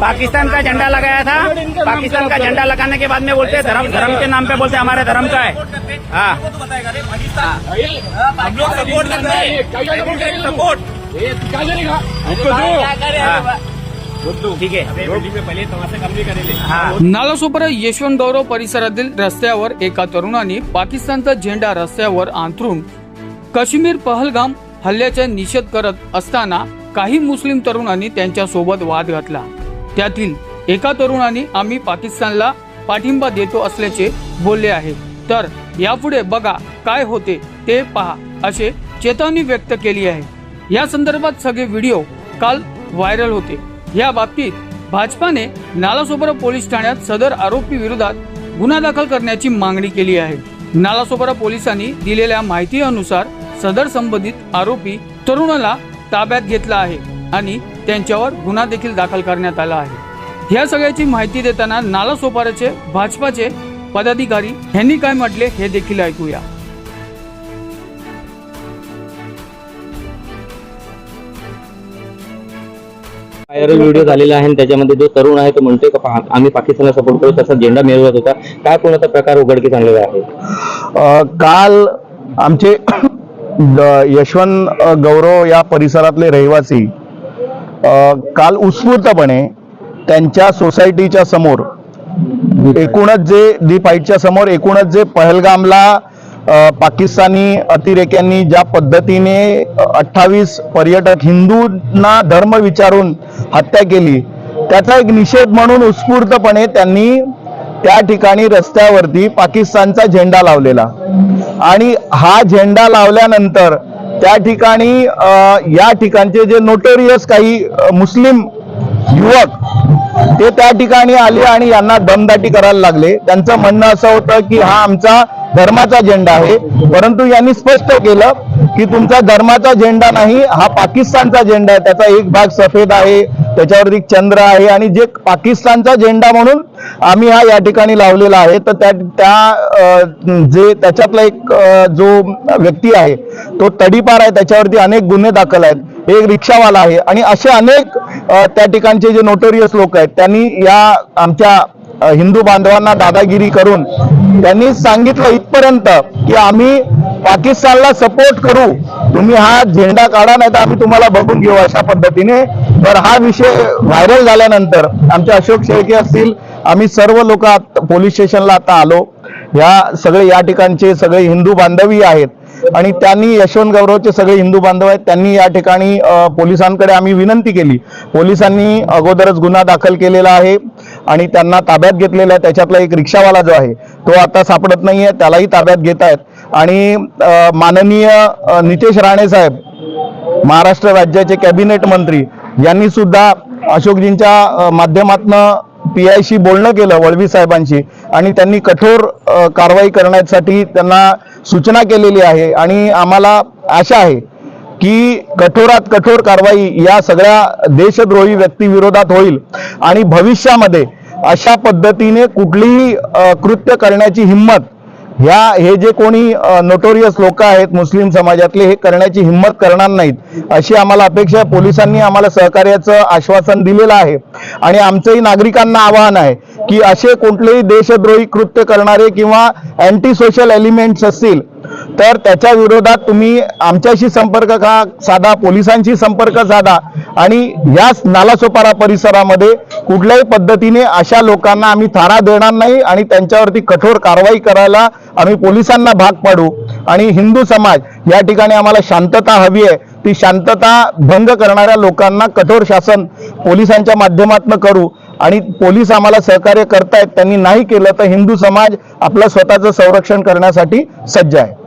पाकिस्तान का झंडा लगाया था। पाकिस्तान का झंडा लगाने के बाद में बोलते हैं धर्म धर्म के नाम पे बोलते हैं हमारे धर्म का है। हाँ। हम लोग सपोर्ट करते सपोर्ट। ठीक पहिले तमाशा कमी करेले नालासोपारा यशवंत गौरव परिसरातील रस्त्यावर एका तरुणाने पाकिस्तानचा झेंडा रस्त्यावर अंथरून काश्मीर पहलगाम हल्ल्याचा निषेध करत असताना काही मुस्लिम तरुणांनी त्यांच्यासोबत वाद घातला. त्यातील एका तरुणाने आम्ही पाकिस्तानला पाठिंबा देतो असल्याचे बोलले आहे. तर यापुढे बघा काय होते ते पहा असे चेतावणी व्यक्त केली आहे. या संदर्भात सगळे व्हिडिओ काल व्हायरल होते. या बाबतीत भाजपाने नालासोपारा पोलीस ठाण्यात सदर आरोपी विरोधात गुन्हा दाखल करण्याची मागणी केली आहे. नालासोपारा पोलिसांनी दिलेल्या माहितीनुसार सदर संबंधित आरोपी तरुणाला ताब्यात घेतला आहे आणि त्यांच्यावर गुन्हा देखील दाखल करण्यात आला आहे. या सगळ्याची माहिती देताना नालासोपाराचे भाजपाचे पदाधिकारी यांनी काय म्हटले हे देखील ऐकूया. व्हायरल व्हिडिओ झालेला आहे आणि त्याच्यामध्ये जो तरुण आहे तो म्हणतोय का पहा, आम्ही पाकिस्तानला सपोर्ट करू तसा झेंडा मिळवत होता. काय कोणाचा प्रकार उघडकीस आणलेला आहे? अ, काल आमचे यशवंत गौरव या परिसरातले रहिवासी काल उत्स्फूर्तपणे त्यांच्या सोसायटीच्या समोर एकूणच जे दी फाईटच्या समोर एकूणच जे पहलगामला पाकिस्तानी अतिरेक्यांनी ज्या पद्धतीने अठ्ठावीस पर्यटक हिंदूंना धर्म विचारून हत्या केली त्याचा एक निषेध म्हणून उत्स्फूर्तपणे त्यांनी त्या ठिकाणी रस्त्यावरती पाकिस्तानचा झेंडा लावलेला. आणि हा झेंडा लावल्यानंतर त्या ठिकाणी या ठिकाणचे जे नोटोरियस काही मुस्लिम युवक ते त्या ठिकाणी आले आणि यांना दमदाटी करायला लागले. त्यांचं म्हणणं असं होतं की हा आमचा धर्माचा झेंडा आहे. परंतु यांनी स्पष्ट केलं की तुमचा धर्माचा झेंडा नाही हा पाकिस्तानचा झेंडा आहे. त्याचा एक भाग सफेद आहे त्याच्यावरती चंद्र आहे आणि जे पाकिस्तानचा झेंडा म्हणून आम्ही हा या ठिकाणी लावलेला आहे तर त्या त्या जे त्याच्यातला एक जो व्यक्ती आहे तो तडीपार आहे त्याच्यावरती अनेक गुन्हे दाखल आहेत. एक रिक्षावाला आहे आणि असे अनेक त्या ठिकाणचे जे नोटोरियस लोक आहेत त्यांनी या आमच्या हिंदू बांधवांना दादागिरी करून त्यांनी सांगितलं इथपर्यंत की आम्ही पाकिस्तानला सपोर्ट करू. तुम्ही हा झेंडा काढा नाही तर आम्ही तुम्हाला बघून घेऊ अशा पद्धतीने. तर हा विषय व्हायरल झाल्यानंतर आमचे अशोक शेळके असतील आम्ही सर्व लोक पोलीस स्टेशनला आता आलो. ह्या सगळे या ठिकाणचे सगळे हिंदू बांधवी आहेत. आणि त्यांनी यशवंत गौरवचे सगळे हिंदू बांधव आहेत. त्यांनी या ठिकाणी पोलिसांकडे आम्ही विनंती केली. पोलिसांनी अगोदरच गुन्हा दाखल केलेला आहे आणि त्यांना ताब्यात घेतलेला आहे. त्याच्यातला एक रिक्षावाला जो आहे तो आता सापडत नाहीये. त्यालाही ताब्यात घेत आहेत. आणि माननीय नितेश राणे साहेब महाराष्ट्र राज्याचे कॅबिनेट मंत्री यांनी सुद्धा अशोकजींच्या माध्यमातनं पी आयशी बोलणं केलं वळवी साहेबांशी. आणि त्यांनी कठोर कारवाई करण्यासाठी त्यांना सूचना केलेली आहे आणि आम्हाला आशा आहे की कठोरात कठोर कारवाई या सगळ्या देशद्रोही व्यक्तीविरोधात होईल आणि भविष्यामध्ये अशा पद्धतीने कुठलीही कृत्य करण्याची हिंमत ह्या हे जे कोणी नोटोरियस लोक आहेत मुस्लिम समाजातले हे करण्याची हिंमत करणार नाहीत अशी आम्हाला अपेक्षा आहे. पोलिसांनी आम्हाला सहकार्याचं आश्वासन दिलेलं आहे. आणि आमचंही नागरिकांना आवाहन आहे की असे कुठलेही देशद्रोही कृत्य करणारे किंवा अँटी सोशल एलिमेंट्स असतील तर त्याच्या विरोधात तुम्ही आमच्याशी संपर्क का साधा पोलिसांशी संपर्क साधा आणि याच नालासोपारा परिसरामध्ये कुठल्याही पद्धतीने अशा लोकांना आम्ही थारा देणार नाही आणि त्यांच्यावरती कठोर कारवाई करायला आम्ही पोलिसांना भाग पाडू. आणि हिंदू समाज या ठिकाणी आम्हाला शांतता हवी आहे. ती शांतता भंग करणाऱ्या लोकांना कठोर शासन पोलिसांच्या माध्यमातून करू आणि पोलीस आम्हाला सहकार्य करतायत त्यांनी नाही केलं तर हिंदू समाज आपलं स्वतःचं संरक्षण करण्यासाठी सज्ज आहे.